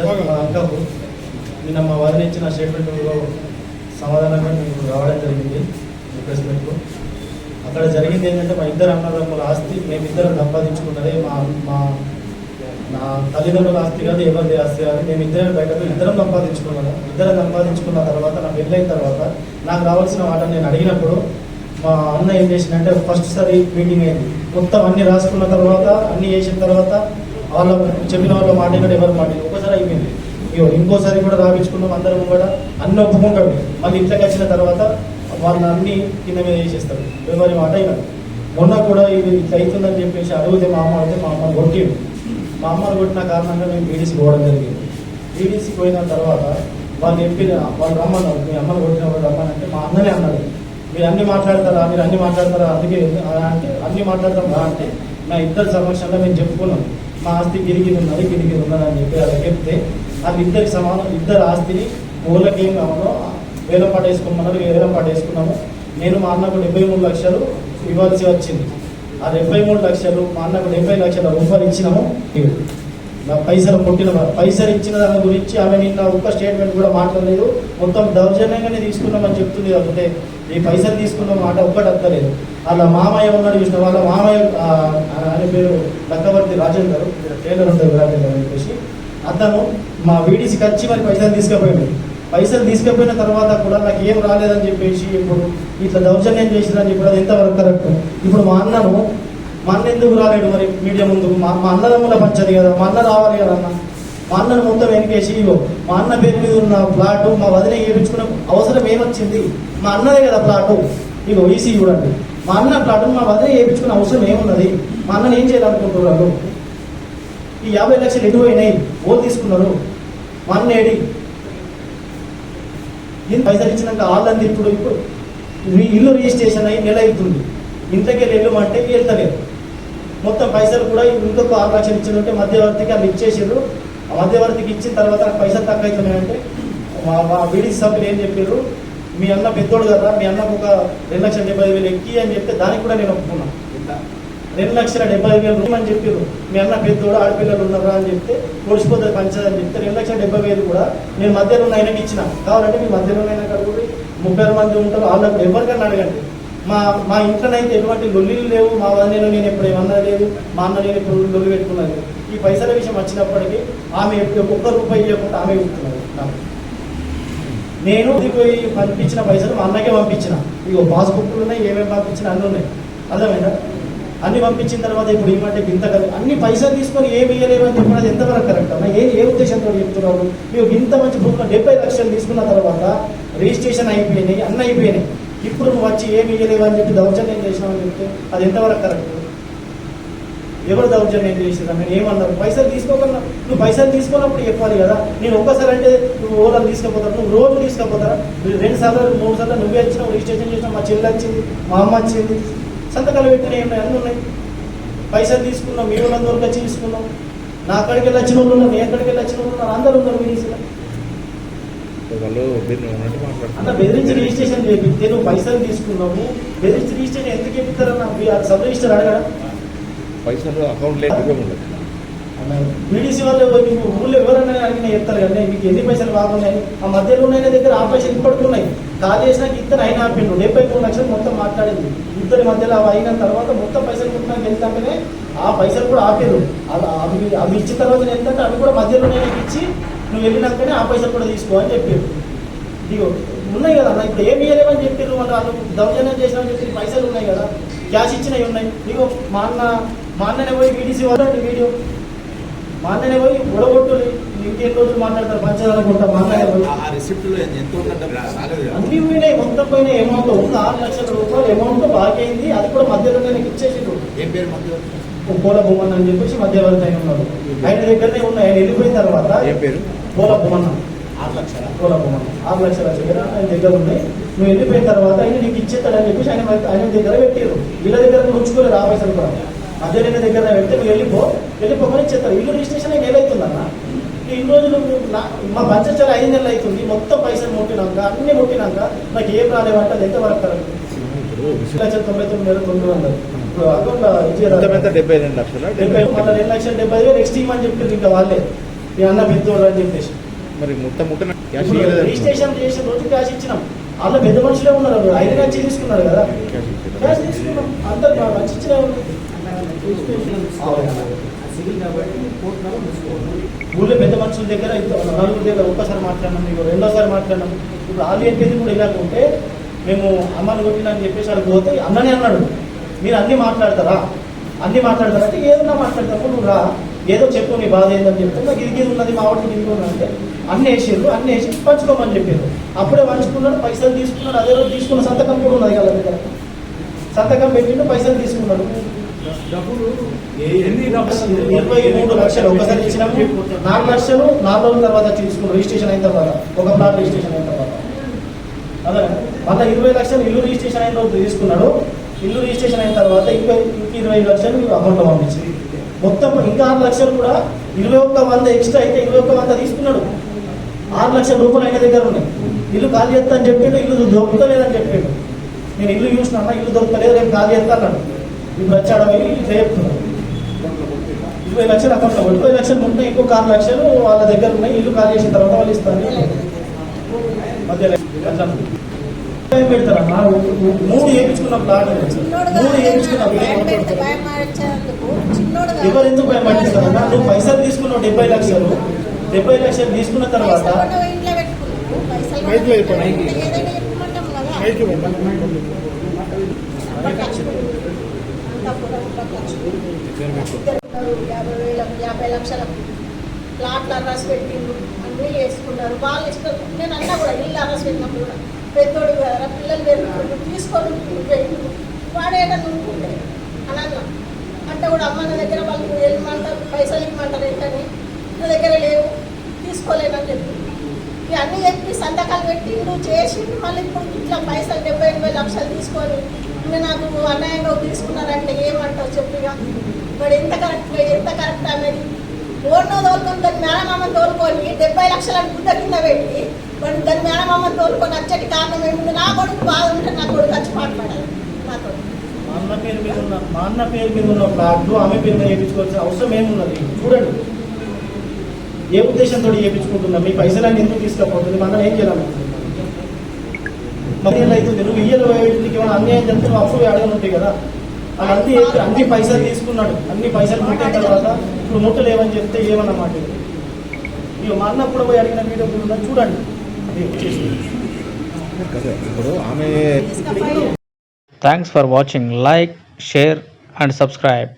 బంగారు శ్రీధర్ మా అంకకు నిన్న మా వారిని ఇచ్చిన స్టేట్మెంట్లో సమాధానంగా మీకు రావడం జరిగింది ఈ ప్రెస్ అక్కడ జరిగింది ఏంటంటే మా ఇద్దరు అన్నదమ్ముల ఆస్తి మేమిద్దరం సంపాదించుకున్నదే మా మా నా తల్లిదండ్రుల ఆస్తి కాదు ఎవరిది ఆస్తి కాదు. మేము ఇద్దరం బయటకు ఇద్దరం సంపాదించుకున్నాను ఇద్దరం సంపాదించుకున్న తర్వాత నా పెళ్ళైన తర్వాత నాకు రావాల్సిన వాటని నేను అడిగినప్పుడు మా అన్న ఏం చేసిందంటే ఫస్ట్ సారి మీటింగ్ అయింది. మొత్తం అన్ని రాసుకున్న తర్వాత అన్ని చేసిన తర్వాత వాళ్ళ చెప్పిన వాళ్ళ మాట కూడా ఎవరి మాట సంవత్సరాలు అయిపోయింది. ఇగో ఇంకోసారి కూడా రాపించుకున్నాం అందరం కూడా. అన్ని ఒప్పుకుంటాడు మళ్ళీ ఇంట్లోకి వచ్చిన తర్వాత వాళ్ళు అన్ని కింద మీద చేసేస్తారు ఎవరి మాట అయినా. మొన్న కూడా ఇది ఇట్లా అవుతుందని చెప్పేసి అడిగితే మా అమ్మ అయితే మా అమ్మ కొట్టిండు మా అమ్మని కొట్టిన కారణంగా మేము బీడీసీ పోవడం జరిగింది. బీడీసీ పోయిన తర్వాత వాళ్ళు చెప్పిన వాళ్ళు రమ్మన్నారు. మీ అమ్మని కొట్టినప్పుడు రమ్మనంటే మా అన్ననే అన్నారు మీరు అన్ని మాట్లాడతారా? మీరు అన్ని మాట్లాడతారా? అందుకే అలా అంటే అన్ని మాట్లాడతాం రా అంటే నా ఇద్దరు సమక్షంలో మేము చెప్పుకున్నాం. మా ఆస్తి గిరిగి ఉన్నది గిరిగి ఉన్నది అని చెప్పి అలా చెప్తే అది ఇద్దరికి సమానం ఇద్దరు ఆస్తిని ఊళ్ళకి ఏం కావాలో వేలం పాట వేసుకోమన్నారు వేలం పాట వేసుకున్నాము. నేను మా అన్నకు డెబ్బై మూడు లక్షలు ఇవ్వాల్సి వచ్చింది. ఆ డెబ్బై మూడు లక్షలు మా అన్నకు డెబ్బై లక్షల రూపాయలు ఇచ్చినాము. నా పైసలు పుట్టిన పైసలు ఇచ్చిన దాని గురించి ఆమె నిన్న ఒక్క స్టేట్మెంట్ కూడా మాట్లాడలేదు. మొత్తం దౌర్జన్యంగానే తీసుకున్నామని చెప్తుంది అంటే ఈ పైసలు తీసుకున్న మాట ఒక్కటి అక్కలేదు అలా మామయ్య ఉన్నాడు చూసిన వాళ్ళ మామయ్య అని ఆయన పేరు లక్కవర్తి రాజేందర్ టైలర్ ఉంటారు రాజేందర్ అని చెప్పేసి. అతను మా వీడిసికి వచ్చి మరి పైసలు తీసుకుపోయాడు. పైసలు తీసుకుపోయిన తర్వాత కూడా నాకు ఏం రాలేదని చెప్పేసి ఇప్పుడు ఇట్లా దౌర్జన్యం చేసిందని చెప్పి అది ఎంతవరకు కరెక్ట్ ఇప్పుడు మా అన్నను మన ఎందుకు రాలేడు మరి మీడియా ముందుకు? మా మా అన్నదమ్ముల పంచది కదా మా అన్న రావాలి కదా అన్న? మా అన్నను మొత్తం వెనకేసి ఇగో మా అన్న పేరు మీద ఉన్న ప్లాటు మా వదిన ఏపించుకున్న అవసరం ఏమొచ్చింది? మా అన్నదే కదా ప్లాటు. ఇగో ఈసీ చూడండి. మా అన్న ప్లాట్ మా వదిన ఏపించుకున్న అవసరం ఏమున్నది? మా అన్నను ఏం చేయాలనుకుంటున్నారు ఈ యాభై లక్షలు ఎటు పోయినాయి? ఓలు తీసుకున్నారు? మా అన్న ఏడి? ఇంత పైసలు ఇచ్చినాక వాళ్ళంది ఇప్పుడు ఇప్పుడు ఇల్లు రిజిస్ట్రేషన్ అయ్యి నెల అవుతుంది. ఇంతకే వెళ్ళమంటే వెళ్తలేదు. మొత్తం పైసలు కూడా ఇంకొక ఆరు లక్షలు ఇచ్చిందంటే మధ్యవర్తికి వాళ్ళు ఇచ్చేసారు ఆ మధ్యవర్తికి ఇచ్చిన తర్వాత నాకు పైసలు తక్కువ అవుతున్నాయంటే మా మా బీడీ సభ్యులు ఏం చెప్పారు మీ అన్న పెద్దోడు కదా మీ అన్నకు ఒక రెండు లక్షల డెబ్బై ఐదు వేలు ఎక్కి అని చెప్తే దానికి కూడా నేను ఒప్పుకున్నాను రెండు లక్షల డెబ్బై వేలు అని చెప్పారు మీ అన్న పెద్దోడు ఆడపిల్లలు ఉన్నారా అని చెప్తే పొడిచిపోతుంది పంచదని చెప్తే రెండు లక్షల డెబ్బై వేలు కూడా నేను మధ్యలో ఉన్న ఆయనకి ఇచ్చిన. కావాలంటే మీ మధ్యలో ఉన్న ఆయన కూడా ముప్పై మంది ఉంటారు వాళ్ళకు ఎవరికైనా అడగండి. మా మా ఇంట్లోనైతే ఎటువంటి లొల్లిలు లేవు. మా వదిలేలో నేను ఎప్పుడు ఏమన్నా లేదు. మా అన్న నేను ఇప్పుడు లొల్లి పెట్టుకున్నాను. లేదు. ఈ పైసల విషయం వచ్చినప్పటికీ ఆమె ఎప్పుడు ఒక్క రూపాయి ఇవ్వకుండా ఆమె ఇస్తున్నది నాకు నేను పోయి పంపించిన పైసలు? మా అన్నకే పంపించిన. ఇగో పాస్బుక్లు ఉన్నాయి ఏమేమి పంపించిన అన్నీ ఉన్నాయి. అర్థమైందా? అన్ని పంపించిన తర్వాత ఇప్పుడు ఏమంటే ఇంత కదా అన్ని పైసలు తీసుకొని ఏమి ఇయ్యలేమని చెప్పినది ఎంతవరకు కరెక్ట్ అన్న ఏ ఏ ఉద్దేశంతో చెప్తున్నారు మీరు ఇంత మంచి భూమిలో డెబ్బై లక్షలు తీసుకున్న తర్వాత రిజిస్ట్రేషన్ అయిపోయినాయి అన్నీ అయిపోయినాయి. ఇప్పుడు నువ్వు వచ్చి ఏమి ఇయ్యలేవు అని చెప్పి దౌర్జన్యం అని చెప్తే అది ఎంతవరకు కరెక్ట్? ఎవరు దౌర్జన్యం చేసిరా నేను ఏమన్నారు పైసలు తీసుకోకుండా నువ్వు పైసలు తీసుకున్నప్పుడు చెప్పాలి కదా. నేను ఒక్కసారి అంటే నువ్వు ఓలను తీసుకుపోతారు? నువ్వు రోజు తీసుకుపోతారా? నువ్వు రెండు సార్లు మూడు సార్లు నువ్వే వచ్చినావు రిజిస్ట్రేషన్ చేసినావు మా చెల్లి వచ్చింది మా అమ్మ వచ్చింది. సంతకాలు పెట్టినాయి ఉన్నాయి అన్నీ ఉన్నాయి. పైసలు తీసుకున్నాం మీ వాళ్ళందరూ వచ్చి తీసుకున్నాం నా అక్కడికి వెళ్ళి వచ్చిన వాళ్ళు ఉన్నారు నీ ఎక్కడికి వెళ్ళి వచ్చిన వాళ్ళు ఉన్నారు అందరూ ఉన్నారు మీ వాళ్ళు బెదిరించి రిజిస్ట్రేషన్ చేపిస్తే నువ్వు పైసలు తీసుకున్నావు బెదిరించి రిజిస్ట్రేషన్ ఎందుకు చెప్తారన్న సబ్ రిజిస్టర్ అడగడా. పైసలు అకౌంట్ ఉండదు. బీడీసీ వాళ్ళు మీకు ఊళ్ళో ఎవరైనా అడిగినా చెప్తారు కానీ మీకు ఎన్ని పైసలు బాగున్నాయి? ఆ మధ్యలో ఉన్న దగ్గర ఆ పైసలు ఇప్పటికి ఉన్నాయి. కాల్ చేసినాక ఇద్దరు అయినా ఆపిండు డెబ్బై మూడు లక్షలు మొత్తం మాట్లాడింది. ఇద్దరి మధ్యలో అవి అయిన తర్వాత మొత్తం పైసలు కొట్టినాక వెళ్తాకనే ఆ పైసలు కూడా ఆపారు అలా అవి అవి ఇచ్చిన తర్వాత ఎంతంటే అవి కూడా మధ్యలో నేను ఇచ్చి నువ్వు వెళ్ళినాకనే ఆ పైసలు కూడా తీసుకో అని చెప్పారు. ఇదిగో ఉన్నాయి కదా అన్న ఇప్పుడు ఏమి ఇవ్వలేమని చెప్పారు వాళ్ళు వాళ్ళు? దౌర్జన్యం చేసినామని చెప్పి పైసలు ఉన్నాయి కదా క్యాష్ ఇచ్చినవి ఉన్నాయి. ఇదిగో మా అన్న మా అన్ననే పోయి వీడిసి వాళ్ళండి వీడియో. మా అన్ననే పోయి గొడవొట్టు ఇంకేం రోజులు మాట్లాడతారు? పంచదార కొట్ట మా. అన్ని పోయినాయి మొత్తం పోయిన అమౌంట్ ఉంది ఆరు లక్షల రూపాయలు అమౌంట్ బాకీ అయింది. అది కూడా మధ్యలో నేను ఇచ్చేసిండు ఏం పేరు మధ్య పూల బొమ్మన్ అని చెప్పేసి మధ్యవర్తి ఆయన ఉన్నాడు ఆయన దగ్గరనే ఉన్నాయి ఆయన వెళ్ళిపోయిన తర్వాత ఏం పూల బొమ్మన్న ఆరు లక్షల? పూల బొమ్మన్న ఆరు లక్షల దగ్గర ఆయన దగ్గర ఉన్నాయి. నువ్వు వెళ్ళిపోయిన తర్వాత ఆయన నీకు ఇచ్చేస్తాడని చెప్పేసి ఆయన ఆయన దగ్గర పెట్టారు. వీళ్ళ దగ్గర ఉంచుకోలేదు ఆ పైసలు కూడా. మధ్యలో దగ్గర పెడితే నువ్వు వెళ్ళిపో. వెళ్ళిపోమని ఇచ్చేస్తారు. ఇల్లు రిజిస్ట్రేషన్ ఏదైతుందన్న ఈ ఇన్ని రోజులు నా- మా పంచాయతీలో ఐదు నెలలు అవుతుంది. మొత్తం పైసలు ముట్టినాక అన్ని ముట్టినాక నాకు ఏం రాలేవంటే అది ఎంత వరకు డెబ్బై రెండు లక్షల? డెబ్బై మళ్ళీ రెండు లక్షల డెబ్బై వేలు నెక్స్ట్ ఇవ్వమని చెప్పారు ఇంకా వాళ్ళే. మీ అన్న పెద్దోడు అని చెప్పేసి. మరి మొత్తం క్యాష్ రిజిస్ట్రేషన్ చేసిన రోజు క్యాష్ ఇచ్చినాం. వాళ్ళు పెద్ద మనుషులే ఉన్నారు తీసుకున్నారు కదా. క్యాష్ తీసుకున్నాం. అందరు ఇచ్చిన ఊళ్ళో పెద్ద మనుషుల దగ్గర నలుగురు దగ్గర ఒక్కసారి మాట్లాడినాం మీకు రెండోసారి మాట్లాడినాం. ఇప్పుడు వాళ్ళు చెప్పేది కూడా ఇలాగ ఉంటే మేము అమ్మని కొట్టినా అని చెప్పేసి అక్కడికి పోతే అన్ననే అన్నాడు. మీరు అన్ని మాట్లాడతారా? అన్ని మాట్లాడతారా? అంటే ఏదన్నా మాట్లాడతాము నువ్వు రా. ఏదో చెప్పు నీ బాధ ఏందని చెప్తే నాకు ఇది ఇది ఉన్నది మా వాటికి ఇది అంటే అన్ని వేసారు అన్ని వేసి పంచుకోమని చెప్పారు. అప్పుడే పంచుకున్నాడు పైసలు తీసుకున్నాడు అదే రోజు తీసుకున్న సంతకం కూడా ఉన్నది వాళ్ళ దగ్గర. సంతకం పెట్టిండు పైసలు తీసుకున్నాడు. ఇరవై మూడు లక్షలు. ఒకసారి ఇచ్చినాము నాలుగు లక్షలు నాలుగు రోజుల తర్వాత తీసుకున్నాం రిజిస్ట్రేషన్ అయిన తర్వాత ఒక ప్లాట్ రిజిస్ట్రేషన్ అయిన తర్వాత. అదే మళ్ళీ ఇరవై లక్షలు ఇల్లు రిజిస్ట్రేషన్ అయిన రోజు తీసుకున్నాడు. ఇల్లు రిజిస్ట్రేషన్ అయిన తర్వాత ఇంకా ఇంక ఇరవై లక్షలు అకౌంట్లో పంపించింది మొత్తం ఇంకా ఆరు లక్షలు కూడా ఇరవై ఒక్క వంద ఎక్స్ట్రా అయితే ఇరవై ఒక్క వంద తీసుకున్నాడు. ఆరు లక్షల రూపాయలు ఆయన దగ్గర ఉన్నాయి. ఇల్లు ఖాళీ చేస్తా అని చెప్పిండు ఇల్లు దొరుకుతలేదని చెప్పిండు. నేను ఇల్లు చూసినా అన్న, ఇల్లు దొరకలేదు రేపు ఖాళీ చేస్తా అన్నాడు. ఇప్పుడు వచ్చాడు పోయి ఇట్లా చెప్తున్నాడు. ఇరవై లక్షలు అకౌంట్లో ఇరవై లక్షలు ఉంటే ఇంకొక ఆరు లక్షలు వాళ్ళ దగ్గర ఉన్నాయి. ఇల్లు ఖాళీ చేసిన తర్వాత వాళ్ళు ఇస్తాను మధ్యలో. పెడతారమ్మా. మూడు వేయించుకున్న ప్లాట్ మూడు వేయించుకున్న ఎవరు ఎందుకు భయం పట్టిస్తారమ్మా నువ్వు పైసలు తీసుకున్నావు డెబ్బై లక్షలు. డెబ్బై లక్షలు తీసుకున్న తర్వాత యాభై వేల యాభై లక్షల. ప్లాట్లు అర్రస్ పెట్టిండు అన్నీ వేసుకున్నారు వాళ్ళు ఇష్టం నేను అన్నా కూడా ఇల్లు అర్రస్ పెట్టినప్పుడు కూడా. పెద్దోడు కదా పిల్లలు పెరుగుతుండ్రు తీసుకొని పెట్టు వాడేట నువ్వుకుంటే అని అన్నా అంటే కూడా అమ్మ నా దగ్గర వాళ్ళు వెళ్ళమంటారు పైసలు ఇవ్వమంటారు ఏంటని నా దగ్గర లేవు తీసుకోలేనని చెప్పి ఇవన్నీ చెప్పి సంతకాలు పెట్టి నువ్వు చేసి మళ్ళీ ఇప్పుడు ఇట్లా పైసలు డెబ్బై ఎనభై లక్షలు తీసుకొని ఇంకా నాకు అన్యాయంగా తీసుకున్నారంటే ఏమంటావు చెప్పిగా? వాడు ఎంత కరెక్ట్ ఎంత కరెక్ట్ అనేది ఓడినో తోలుకొని మేనమామని తోలుకొని డెబ్బై లక్షల గుడ్డ కింద పెట్టి వాడు దాని మేనమామని తోలుకొని వచ్చేటి కారణం ఏమిటి నా కొడుకు బాధ ఉంటే నా కొడుకు వచ్చి పాటుపడాలి నాతో మా అన్న పేరు మీద ఉన్న మా అన్న పేరు మీద ఉన్న ప్లాట్లు ఆమె పేరు మీద వేయించుకోవాల్సిన అవసరం ఏమున్నది? చూడండి. ఏ ఉద్దేశంతో చేయించుకుంటున్నా మీ పైసలన్నీ ఎందుకు తీసుకపోతుంది? మన ఏం చేయాలి? మరి అవుతుంది నువ్వు ఇయ్యలు నీకు ఏమైనా అన్యాయం నువ్వు అప్పుడు అడగను ఉంటాయి కదా. అది అన్ని అన్ని పైసలు తీసుకున్నాడు. అన్ని పైసలు ముట్టిన తర్వాత ఇప్పుడు ముట్టలేవని చెప్తే ఏమన్నమాట? ఇక మా అన్న కూడా పోయి అడిగిన వీడియో కూడా చూడండి. ఇప్పుడు ఆమె తీసుకపోయి Thanks for watching. Like, share, and subscribe.